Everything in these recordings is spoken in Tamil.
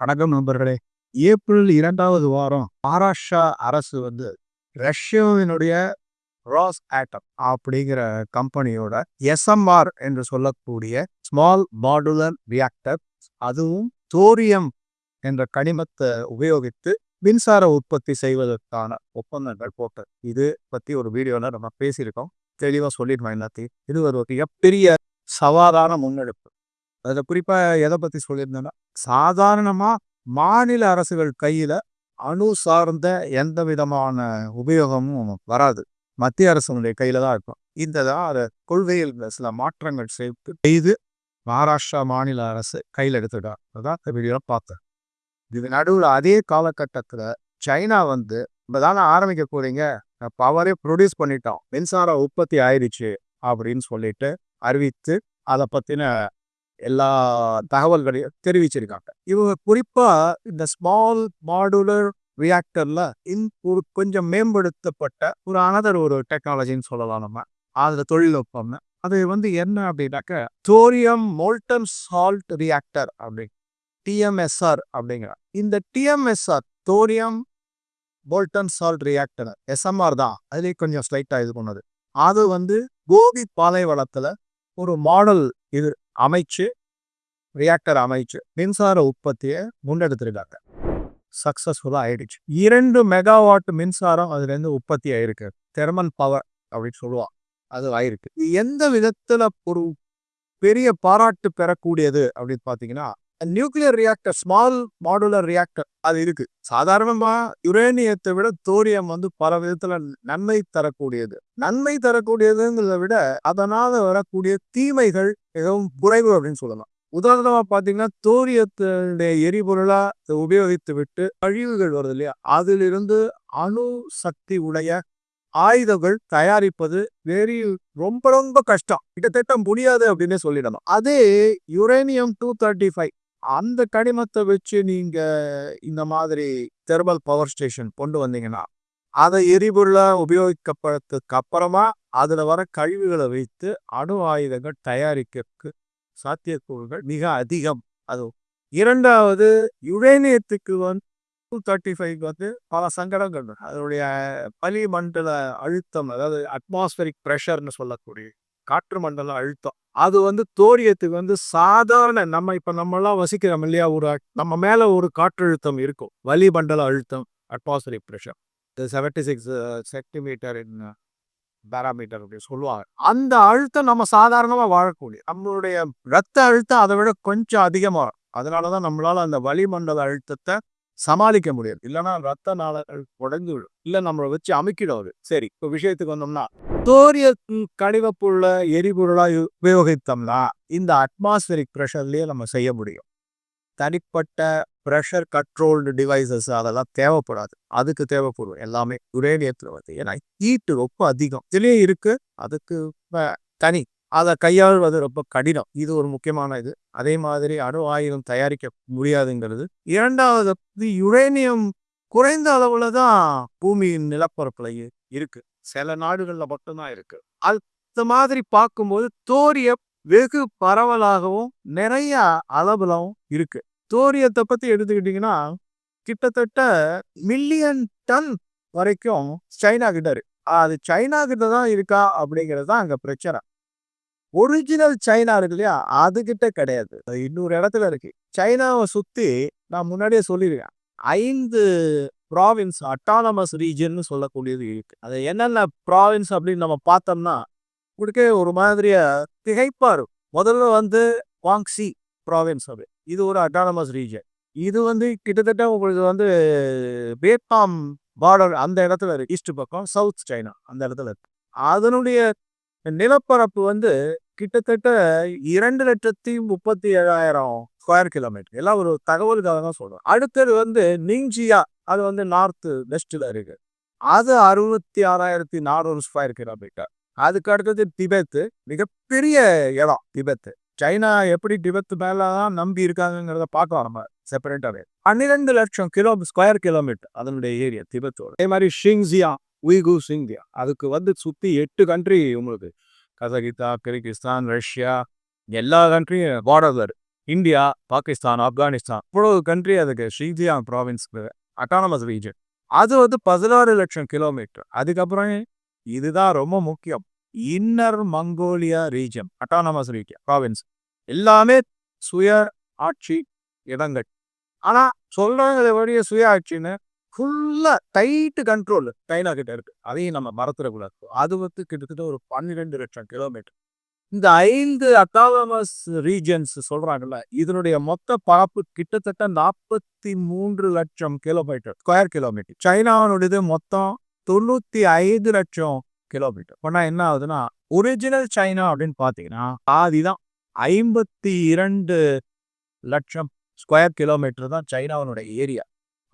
வணக்கம் நண்பர்களே. ஏப்ரல் இரண்டாவது வாரம் மகாராஷ்டிரா அரசு வந்து ரஷ்யாவினுடைய ராஸ் ஆட்டம் அப்படிங்கிற கம்பெனியோட எஸ்எம்ஆர் என்று சொல்லக்கூடிய ஸ்மால் மாடுலர் ரியாக்டர் அதுவும் தோரியம் என்ற கனிமத்தை உபயோகித்து மின்சார உற்பத்தி செய்வதற்கான ஒப்பந்தங்கள் போட்டது இது பற்றி ஒரு வீடியோவில் நம்ம பேசியிருக்கோம். தெளிவாக சொல்லிடுவோம் எல்லாத்தையும். இது ஒரு மிகப்பெரிய சவாலான முன்னெடுப்பு. அதில் குறிப்பாக எதை பற்றி சொல்லியிருந்தேன்னா சாதாரணமாக மாநில அரசுகள் கையில் அணு சார்ந்த எந்த விதமான உபயோகமும் வராது. மத்திய அரசுடைய கையில் தான் இருக்கும். இந்த தான் அதை கொள்கையில் சில மாற்றங்கள் செய்து செய்து மகாராஷ்டிரா மாநில அரசு கையில் எடுத்துட்டார் அதான் இந்த வீடியோவில் பார்த்தேன். இது நடுவில் அதே காலகட்டத்தில் சைனா வந்து இப்போ தானே ஆரம்பிக்க போறீங்க? பவரே ப்ரொடியூஸ் பண்ணிட்டோம். மின்சார உற்பத்தி ஆயிடுச்சு அப்படின்னு சொல்லிட்டு அறிவித்து அதை பற்றின எல்லா தகவல்களையும் தெரிவிச்சிருக்காங்க. இவங்க குறிப்பா இந்த ஸ்மால் மாடுலர் ரியாக்டர்ல ஒரு கொஞ்சம் மேம்படுத்தப்பட்ட ஒரு அனதர் ஒரு டெக்னாலஜின்னு சொல்லலாம் நம்ம. அதுல தொழில்நுட்பம். அது வந்து என்ன அப்படின்னாக்க தோரியம் மோல்டன் சால்ட் ரியாக்டர் அப்படி டிஎம்எஸ்ஆர் அப்படிங்கிற. இந்த TMSR thorium molten salt reactor SMR தான். அதுலேயே கொஞ்சம் ஸ்லைட்டாக இது பண்ணது. அது வந்து கோபி பாலைவனத்தில் ஒரு மாடல் இது அமைச்சு ரியாக்டர் அமைச்சு மின்சார உற்பத்தியை முன்னெடுத்துருக்காங்க. சக்சஸ்ஃபுல்லாக ஆயிடுச்சு. இரண்டு மெகாவாட் மின்சாரம் அதுலேருந்து உற்பத்தி ஆயிருக்கு. தெர்மல் பவர் அப்படின்னு சொல்லுவான் அது ஆயிருக்கு. எந்த விதத்தில் ஒரு பெரிய பாராட்டு பெறக்கூடியது அப்படின்னு பார்த்தீங்கன்னா nuclear reactor small modular reactor அது இருக்கு. சாதாரணமா யுரேனியத்தை விட தோரியம் வந்து பல விதத்துல நன்மை தரக்கூடியது. நன்மை தரக்கூடியதுங்கிறத விட அதனால வரக்கூடிய தீமைகள் மிகவும் குறைவு அப்படின்னு சொல்லலாம். உதாரணமா பாத்தீங்கன்னா தோரியத்தினுடைய எரிபொருளா உபயோகித்து விட்டு கழிவுகள் வருது இல்லையா? அதிலிருந்து அணு சக்தி உடைய ஆயுதங்கள் தயாரிப்பது வெரி ரொம்ப ரொம்ப கஷ்டம். கிட்டத்தட்ட முடியாது அப்படின்னு சொல்லிடணும். அதே யுரேனியம் டூ தேர்ட்டி ஃபைவ் அந்த கனிமத்தை வச்சு நீங்க இந்த மாதிரி தெர்மல் பவர் ஸ்டேஷன் கொண்டு வந்தீங்கன்னா அதை எரிபொருளா உபயோகிக்கப்படுறதுக்கு அப்புறமா அதுல வர கழிவுகளை வைத்து அணு ஆயுதங்கள் தயாரிக்கிறதுக்கு சாத்தியக்கூறுகள் மிக அதிகம். அது இரண்டாவது யுரேனியத்துக்கு வந்து டூ தேர்ட்டி ஃபைவ் வந்து பல சங்கடங்கள் அதனுடைய பலிமண்டல அழுத்தம் அதாவது அட்மாஸ்பரிக் ப்ரெஷர்னு சொல்லக்கூடிய காற்று மண்டல அழுத்தம். அது வந்து தோரியத்துக்கு வந்து சாதாரண நம்ம இப்ப நம்மளாம் வசிக்கிறோம் இல்லையா? ஒரு நம்ம மேல ஒரு காற்றழுத்தம் இருக்கும். வளிமண்டல அழுத்தம் atmospheric pressure seventy six centimetre in barometer அப்படின்னு சொல்லுவாங்க. அந்த அழுத்தம் நம்ம சாதாரணமாக வாழக்கூடிய நம்மளுடைய ரத்த அழுத்தம் அதை விட கொஞ்சம் அதிகமாக அதனால தான் நம்மளால அந்த வளிமண்டல அழுத்தத்தை சமாளிக்க முடியாது. இல்லைன்னா ரத்த நாளங்கள் உடைந்து விடும். இல்லை நம்மளை வச்சு அமைக்கிடும் சரி இப்போ விஷயத்துக்கு வந்தோம்னா தோரிய கனிவப்புள்ள எரிபொருளாக உபயோகித்தோம்னா இந்த அட்மாஸ்பரிக் ப்ரெஷர்லேயே நம்ம செய்ய முடியும். தனிப்பட்ட ப்ரெஷர் கண்ட்ரோல்டு டிவைசஸ் அதெல்லாம் தேவைப்படாது. அதுக்கு தேவைப்படும் எல்லாமே. யுரேனியத்தில் வந்து ஏன்னா ஹீட்டு ரொம்ப அதிகம். இதுலேயே இருக்குது அதுக்கு தனி. அதை கையாள்வது ரொம்ப கடினம். இது ஒரு முக்கியமான இது. அதே மாதிரி அணு ஆயுதம் தயாரிக்க முடியாதுங்கிறது. இரண்டாவது யுரேனியம் குறைந்த அளவுல தான் பூமியின் நிலப்பரப்புல இருக்கு. சில நாடுகள்ல மட்டும்தான் இருக்கு. அந்த மாதிரி பார்க்கும்போது தோரிய வெகு பரவலாகவும் நிறைய அளவுலவும் இருக்கு. தோரியத்தை பத்தி எடுத்துக்கிட்டீங்கன்னா கிட்டத்தட்ட மில்லியன் டன் வரைக்கும் சைனா கிட்ட இருக்கு. அது சைனா கிட்ட தான் இருக்கா அப்படிங்கிறது தான் அங்க பிரச்சனை. ஒரிஜினல் சைனா இருக்கு இல்லையா அதுகிட்ட கிடையாது. இன்னொரு இடத்துல இருக்கு. சைனாவை சுத்தி நான் முன்னாடியே சொல்லியிருக்கேன். ஐந்து ப்ராவின்ஸ் அட்டானமஸ் ரீஜன் சொல்லக்கூடியது இருக்கு. அது என்னென்ன ப்ராவின்ஸ் அப்படின்னு நம்ம பார்த்தோம்னா உங்களுக்கே ஒரு மாதிரிய திகைப்பா இருக்கும். முதல்ல வந்து வாங்ஸி ப்ராவின்ஸ் அப்படி. இது ஒரு அட்டானமஸ் ரீஜன் இது வந்து கிட்டத்தட்ட உங்களுக்கு வந்து வியட்நாம் பார்டர் அந்த இடத்துல இருக்கு. ஈஸ்ட் பக்கம் சவுத் சைனா அந்த இடத்துல இருக்கு. அதனுடைய நிலப்பரப்பு வந்து கிட்டத்தட்ட இரண்டு லட்சத்தி முப்பத்தி ஏழாயிரம் ஸ்கொயர் கிலோமீட்டர் எல்லாம் ஒரு தகவலுக்காக தான் சொல்றேன் அடுத்தது வந்து நிங்ஜியா அது வந்து நார்த்து வெஸ்ட்ல இருக்கு. அது அறுபத்தி ஆறாயிரத்தி நானூறு ஸ்கொயர் கிலோமீட்டர் அதுக்கு அடுத்தது திபெத்து. மிகப்பெரிய இடம் திபெத்து. சைனா எப்படி டிபெத் மேலதான் நம்பி இருக்காங்கிறத பார்க்கலாம் நம்ம செப்பரேட்டாவே பன்னிரெண்டு லட்சம் கிலோ ஸ்கொயர் கிலோமீட்டர் அதனுடைய ஏரியா திபெத்தோட. அதே மாதிரி ஷிங்ஜியா உய்கு சிங்தியா அதுக்கு வந்து சுத்தி எட்டு கண்ட்ரி உங்களுக்கு கசகிஸ்தான் கிர்கிஸ்தான் ரஷ்யா எல்லா கண்ட்ரியும் பார்டர்ல இருக்கு இந்தியா பாகிஸ்தான் ஆப்கானிஸ்தான் இவ்வளவு கண்ட்ரி அதுக்கு ஷீஜியாங் ப்ராவின்ஸ்க்கு அட்டானமஸ் ரீஜன் அது வந்து பதினாறு லட்சம் கிலோமீட்டர் அதுக்கப்புறம் இதுதான் ரொம்ப முக்கியம். Inner Mongolia region autonomous region province எல்லாமே சுய ஆட்சி இடங்கள். ஆனா சொல்றாங்க வழிய சுய ஆட்சின்னு ஃபுல்லா டைட்டு கண்ட்ரோல் சைனா கிட்ட இருக்கு. அதையும் நம்ம மறந்துடக்கூடாது. அது வந்து கிட்டத்தட்ட ஒரு பன்னிரெண்டு லட்சம் கிலோமீட்டர் இந்த ஐந்து அட்டானமஸ் ரீஜன்ஸ் சொல்றாங்கல்ல இதனுடைய மொத்த பரப்பு கிட்டத்தட்ட நாற்பத்தி மூன்று லட்சம் கிலோமீட்டர் ஸ்கொயர் கிலோமீட்டர் சைனாவினுடையது மொத்தம் தொண்ணூத்தி ஐந்து லட்சம் கிலோமீட்டர் பண்ணா என்ன ஆகுதுன்னா ஒரிஜினல் சைனா அப்படின்னு பாத்தீங்கன்னா பாதிதான் ஐம்பத்தி இரண்டு லட்சம் ஸ்கொயர் கிலோமீட்டர் தான் சைனாவினுடைய ஏரியா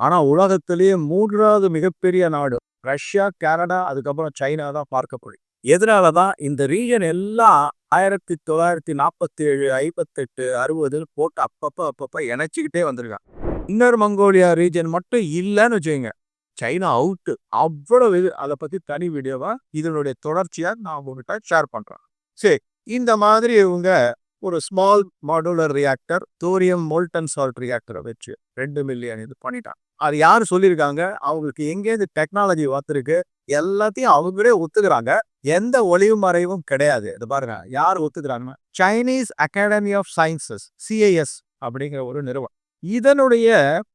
ஆனால் உலகத்திலேயே மூன்றாவது மிகப்பெரிய நாடு ரஷ்யா கனடா அதுக்கப்புறம் சைனா தான் பார்க்கப்படுது எதனால தான் இந்த ரீஜன் எல்லாம் ஆயிரத்தி தொள்ளாயிரத்தி நாற்பத்தி ஏழு ஐம்பத்தெட்டு அறுபதுன்னு போட்டு அப்பப்போ அப்பப்போ இணைச்சிக்கிட்டே வந்திருக்கான் இன்னர் மங்கோலியா ரீஜன் மட்டும் இல்லைன்னு வச்சுக்கோங்க. சைனா அவுட்டு அவ்வளவு இது. அதை பற்றி தனி வீடியோவாக இதனுடைய தொடர்ச்சியாக நான் உங்ககிட்ட ஷேர் பண்ணுறேன் சரி இந்த மாதிரி இவங்க ஒரு small modular reactor thorium molten salt ரியாக்டரை வச்சு ரெண்டு மில்லியன் இது பண்ணிட்டாங்க. அது யார் சொல்லியிருக்காங்க அவங்களுக்கு எங்கேருந்து டெக்னாலஜி பார்த்துருக்கு எல்லாத்தையும் அவங்களே ஒத்துக்கிறாங்க. எந்த ஒளிவு மறைவும் கிடையாது. இது பாருங்க யார் ஒத்துக்கிறாங்கன்னா Chinese academy of sciences CIS அப்படிங்கிற ஒரு நிறுவனம். இதனுடைய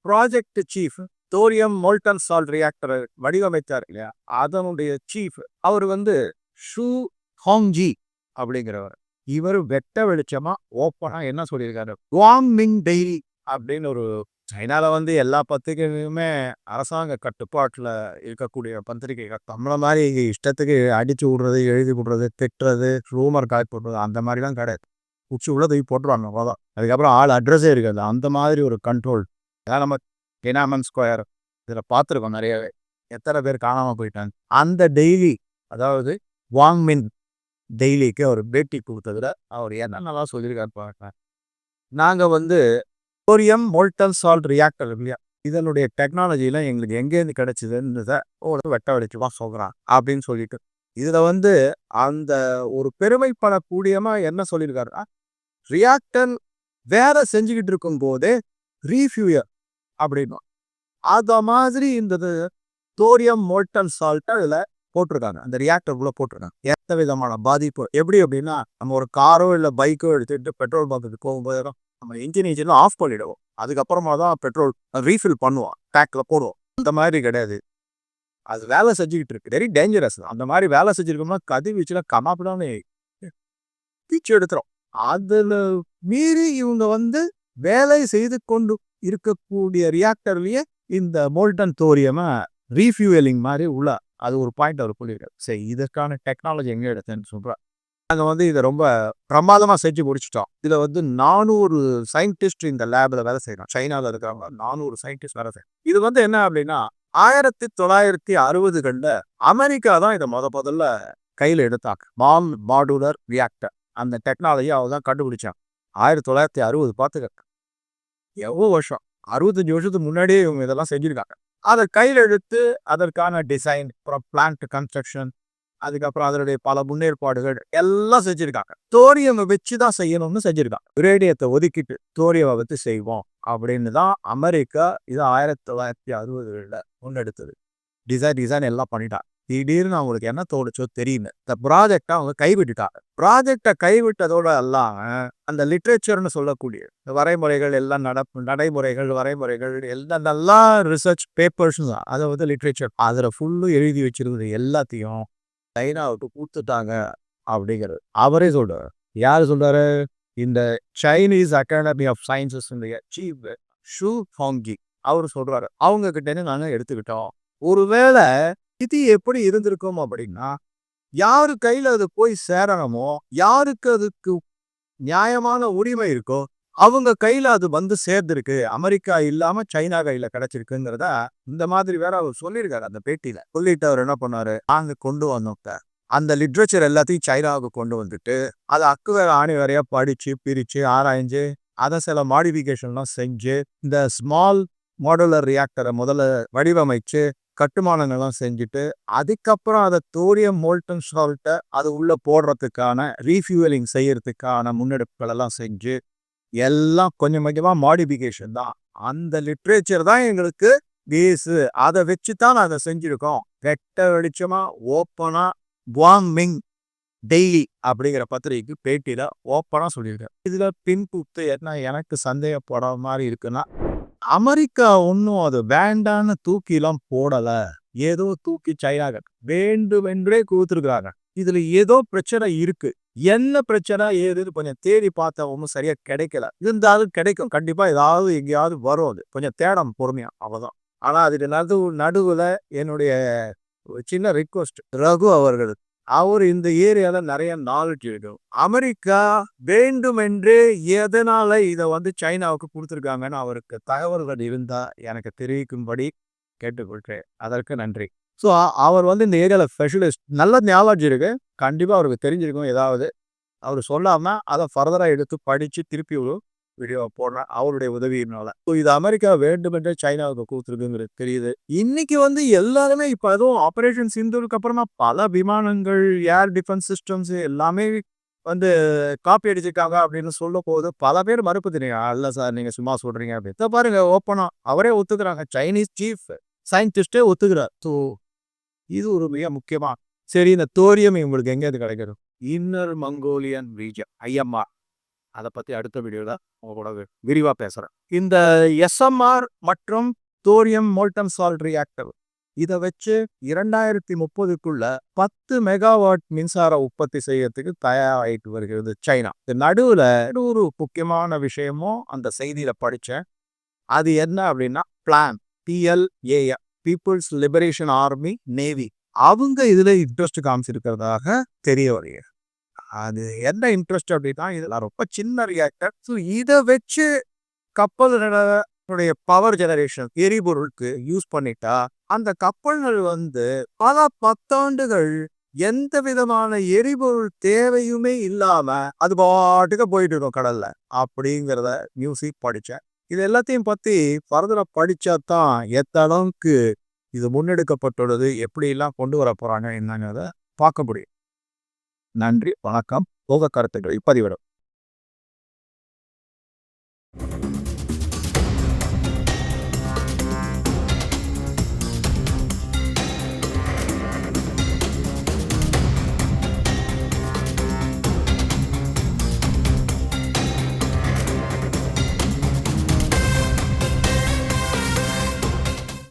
project chief thorium molten salt reactor வடிவமைத்தார் இல்லையா? அதனுடைய சீஃப் அவர் வந்து ஷூ ஹாங்ஜி அப்படிங்கிறவர். இவர் வெட்ட வெளிச்சமா ஓப்பனா என்ன சொல்லியிருக்காரு? வாங் மிங் டெய்லி அப்படின்னு ஒரு சைனாவில் வந்து எல்லா பத்திரிகைகளுமே அரசாங்க கட்டுப்பாட்டில் இருக்கக்கூடிய பத்திரிகைகள். நம்மள மாதிரி இஷ்டத்துக்கு அடித்து விடுறது எழுதி விடுறது திட்டுறது ரூமர் காய் போடுறது அந்த மாதிரிலாம் கிடையாது. உச்சி உள்ள தூக்கி போட்டுருவாங்க அவ்வளோதான் அதுக்கப்புறம் ஆள் அட்ரஸே இருக்காது. அந்த மாதிரி ஒரு கண்ட்ரோல் ஏன்னா நம்ம கெனாமன் ஸ்கொயர் இதில் பார்த்துருக்கோம் நிறையவே. எத்தனை பேர் காணாமல் போயிட்டாங்க. அந்த டெய்லி அதாவது வாங்மின் டெய்லிக்கு அவர் பேட்டி கொடுத்ததுல அவர் என்னென்னலாம் சொல்லியிருக்காரு பாருங்க நாங்கள் வந்து சோரியம் மோல்டன் சால்ட் ரியாக்டர் இல்லையா? இதனுடைய டெக்னாலஜிலாம் எங்களுக்கு எங்கேருந்து கிடைச்சதுன்றத ஒரு வெட்ட வெளிச்சமாக சொல்கிறான் அப்படின்னு சொல்லிட்டு. இதில் வந்து அந்த ஒரு பெருமைப்படக்கூடியமா என்ன சொல்லியிருக்காருன்னா ரியாக்டர் வேலை செஞ்சுக்கிட்டு இருக்கும் போதே ரீஃபியூயர் அப்படின்னும் அத மாதிரி இந்த தோரியம் மோல்டன் சால்ட்டை அதில் போட்டிருக்காங்க. அந்த ரியாக்டருக்குள்ள போட்டிருக்காங்க. எந்த விதமான பாதிப்பு எப்படி அப்படின்னா நம்ம ஒரு காரோ இல்லை பைக்கோ எடுத்துட்டு பெட்ரோல் பங்குக்கு போகும்போது நம்ம இன்ஜின் இன்ஜின் ஆஃப் பண்ணிடுவோம். அதுக்கப்புறமா தான் பெட்ரோல் ரீஃபில் பண்ணுவோம். டேக்கில் போடுவோம். அந்த மாதிரி கிடையாது. அது வேலை செஞ்சுக்கிட்டு இருக்கு. வெரி டேஞ்சரஸ் அந்த மாதிரி வேலை செஞ்சுருக்கோம்னா கதி வீச்சுல கமாப்பிடாமே பீச்சு எடுத்துரும். அதில் மீறி இவங்க வந்து வேலை செய்து கொண்டு இருக்கக்கூடிய ரியாக்டர்லேயே இந்த மோல்டன் தோரியமாக ரீஃபியூவலிங் மாதிரி உள்ள அது ஒரு பாயிண்ட் அவர் சொல்லியிருக்காரு. சரி இதற்கான டெக்னாலஜி எங்கே எடுத்தேன்னு சொல்கிறார் நாங்கள் வந்து இதை ரொம்ப பிரமாதமாக செஞ்சு முடிச்சிட்டோம். இதில் வந்து நானூறு சயின்டிஸ்ட் இந்த லேபில் வேலை செய்கிறோம் சைனாவில் இருக்கிறவங்க நானூறு சயின்டிஸ்ட் வேலை செய்யணும் இது வந்து என்ன அப்படின்னா ஆயிரத்தி தொள்ளாயிரத்தி அறுபதுகளில் அமெரிக்கா தான் இதை முத முதல்ல கையில் எடுத்தாங்க. மாம் மாடுலர் ரியாக்டர் அந்த டெக்னாலஜி அவங்க தான் கண்டுபிடிச்சாங்க. ஆயிரத்தி தொள்ளாயிரத்தி அறுபது பார்த்துக்க எவ்வளோ வருஷம்? அறுபத்தஞ்சு வருஷத்துக்கு முன்னாடியே இவங்க இதெல்லாம் செஞ்சுருக்காங்க. அதை கையில் எடுத்து அதற்கான டிசைன் அப்புறம் பிளான்ட் கன்ஸ்ட்ரக்ஷன் அதுக்கப்புறம் அதனுடைய பல முன்னேற்பாடுகள் எல்லாம் செஞ்சுருக்காங்க. தோரியம் வச்சு தான் செய்யணும்னு செஞ்சிருக்காங்க. ரேடியத்தை ஒதுக்கிட்டு தோரியவை வச்சு செய்வோம் அப்படின்னு தான் அமெரிக்கா இது ஆயிரத்தி தொள்ளாயிரத்தி அறுபதுகளில் முன்னெடுத்தது. டிசைன் டிசைன் எல்லாம் பண்ணிட்டாங்க. திடீர்னு அவங்களுக்கு என்ன தோணுச்சோ தெரியல. இந்த ப்ராஜெக்டை அவங்க கைவிட்டுட்டாங்க. ப்ராஜெக்டை கைவிட்டதோட அல்லாமல் அந்த லிட்ரேச்சர்னு சொல்லக்கூடிய வரைமுறைகள் எல்லாம் நடப்பு நடைமுறைகள் வரைமுறைகள் எல்லாம் நல்லா ரிசர்ச் பேப்பர்ஸ் தான். அதை வந்து லிட்ரேச்சர் அதில் ஃபுல்லும் எழுதி வச்சிருந்தது எல்லாத்தையும் சைனாவுக்கு கொடுத்துட்டாங்க அப்படிங்கிறது. அவரே சொல்றாரு. யார் சொல்றாரு? இந்த Chinese academy of sciences chief Xu Hongjie அவர் சொல்றாரு. அவங்க கிட்டேருந்து நாங்கள் எடுத்துக்கிட்டோம். ஒருவேளை ஸ்திதி எப்படி இருந்திருக்கும் அப்படின்னா யாரு கையில அது போய் சேரணுமோ யாருக்கு அதுக்கு நியாயமான உரிமை இருக்கோ அவங்க கையில அது வந்து சேர்ந்திருக்கு. அமெரிக்கா இல்லாம சைனா கையில கிடைச்சிருக்குங்கிறத இந்த மாதிரி வேற அவர் சொல்லியிருக்காரு அந்த பேட்டியில. சொல்லிட்டு அவர் என்ன பண்ணாரு? நாங்க கொண்டு வந்தோம் அந்த லிட்ரேச்சர் எல்லாத்தையும் சைனாவுக்கு கொண்டு வந்துட்டு அதை அக்கு வேற ஆணி வேறையா படிச்சு பிரிச்சு ஆராய்ஞ்சு அதை சில மாடிஃபிகேஷன்லாம் செஞ்சு இந்த ஸ்மால் மாடுலர் ரியாக்டரை முதல்ல வடிவமைச்சு கட்டுமானங்கள்லாம் செஞ்சுட்டு அதுக்கப்புறம் அதை தோரியம் மோல்டன் சால்ட்டை அது உள்ளே போடுறதுக்கான ரீஃபியூவலிங் செய்யறதுக்கான முன்னெடுப்புகள் எல்லாம் செஞ்சு எல்லாம் கொஞ்சம் கொஞ்சமாக மாடிஃபிகேஷன் தான். அந்த லிட்ரேச்சர் தான் எங்களுக்கு பேஸு அதை வச்சு தான் நாங்கள் செஞ்சுருக்கோம். வெட்ட வெளிச்சமாக ஓப்பனாக வாங்மிங் டெய்லி அப்படிங்கிற பத்திரிகைக்கு பேட்டியில் ஓப்பனாக சொல்லியிருக்கேன் இதில் பின்புத்து என்ன எனக்கு சந்தேகப்பட மாதிரி இருக்குன்னா அமெரிக்கா ஒன்றும் அது வேண்டான்னு தூக்கிலாம் போடலை. ஏதோ தூக்கி சைனா வேண்டுமென்றே கொடுத்துருக்குறாங்க இதுல ஏதோ பிரச்சனை இருக்கு. என்ன பிரச்சனை? ஏதுன்னு கொஞ்சம் தேடி பார்த்தா ஒன்றும் சரியா கிடைக்கல. இருந்தாலும் கிடைக்கும். கண்டிப்பா ஏதாவது எங்கேயாவது வரும் அது. கொஞ்சம் தேடம் பொறுமையா. அவதான் ஆனா அதுக்கு நடு நடுவுல என்னுடைய சின்ன ரிக்வஸ்ட் ரகு அவர்களுக்கு அவர் இந்த ஏரியால நிறைய நாலேஜ் இருக்கும் அமெரிக்கா வேண்டுமென்றே எதனால இதை வந்து சைனாவுக்கு கொடுத்துருக்காங்கன்னு அவருக்கு தகவல்கள் இருந்தா எனக்கு தெரிவிக்கும்படி கேட்டுக்கொள்கிறேன். அதற்கு நன்றி. ஸோ அவர் வந்து இந்த ஏரியாவில் ஸ்பெஷலிஸ்ட் நல்ல ஞாபகம் இருக்கு. கண்டிப்பாக அவருக்கு தெரிஞ்சிருக்கும். ஏதாவது அவர் சொல்லாமல் அதை ஃபர்தராக எடுத்து படித்து திருப்பி விடும் வீடியோ போடுறேன் அவருடைய உதவியினால. ஸோ இது அமெரிக்கா வேண்டுமென்றே சைனாவுக்கு கொடுத்துருக்குங்கிறது தெரியுது. இன்னைக்கு வந்து எல்லாருமே இப்போ அதுவும் ஆப்ரேஷன் சிந்தூருக்கு அப்புறமா பல விமானங்கள் ஏர் டிஃபென்ஸ் சிஸ்டம்ஸ் எல்லாமே வந்து காப்பி அடிச்சிருக்காங்க அப்படின்னு சொல்ல போது பல பேர் மறுப்பு தெரியுங்க அல்ல சார் நீங்க சும்மா சொல்றீங்க. அப்படின்னு பாருங்க ஓப்பனா அவரே ஒத்துக்கிறாங்க. சைனீஸ் சீஃப் சயின்டிஸ்டே ஒத்துக்கிறார். ஸோ இது ஒரு மிக முக்கியமா சரி இந்த தோரியம் உங்களுக்கு எங்க இது கிடைக்கிறது இன்னர் மங்கோலியன் ரீஜன் ஐஎம்ஆர் அதை பற்றி அடுத்த வீடியோவில் உங்க கூட விரிவாக பேசுகிறேன் இந்த எஸ்எம்ஆர் மற்றும் தோரியம் மோல்டம் சால்ட் ரியாக்டர் இதை வச்சு இரண்டாயிரத்தி முப்பதுக்குள்ள பத்து மெகாவாட் மின்சார உற்பத்தி செய்யறதுக்கு தயாராகிட்டு வருகிறது சைனா. இந்த நடுவில் ஒரு முக்கியமான விஷயமும் அந்த செய்தியில் படித்தேன் அது என்ன அப்படின்னா PLAN PLAN people's liberation army navy அவங்க இதில் இன்ட்ரெஸ்ட் காமிச்சிருக்கிறதாக தெரிய வருகிறது. அது என்ன இன்ட்ரெஸ்ட் அப்படின்னா இதெல்லாம் ரொம்ப சின்ன ரியாக்டர் ஸோ இதை வச்சு கப்பலுடைய பவர் ஜெனரேஷன் எரிபொருளுக்கு யூஸ் பண்ணிட்டா அந்த கப்பல்கள் வந்து பல பத்தாண்டுகள் எந்த விதமான எரிபொருள் தேவையுமே இல்லாம அது பாட்டுக்கு போயிட்டு இருக்கும் கடல்ல அப்படிங்கிறத மியூசிக் படிச்சேன் இது எல்லாத்தையும் பத்தி ஃபர்தரா படிச்சா தான் எத்த அளவுக்கு இது முன்னெடுக்கப்பட்டுள்ளது எப்படி எல்லாம் கொண்டு வர போறாங்க என்னங்கிறத பார்க்க முடியும். நன்றி வணக்கம். போக கருத்துக்களை பதிவிடும்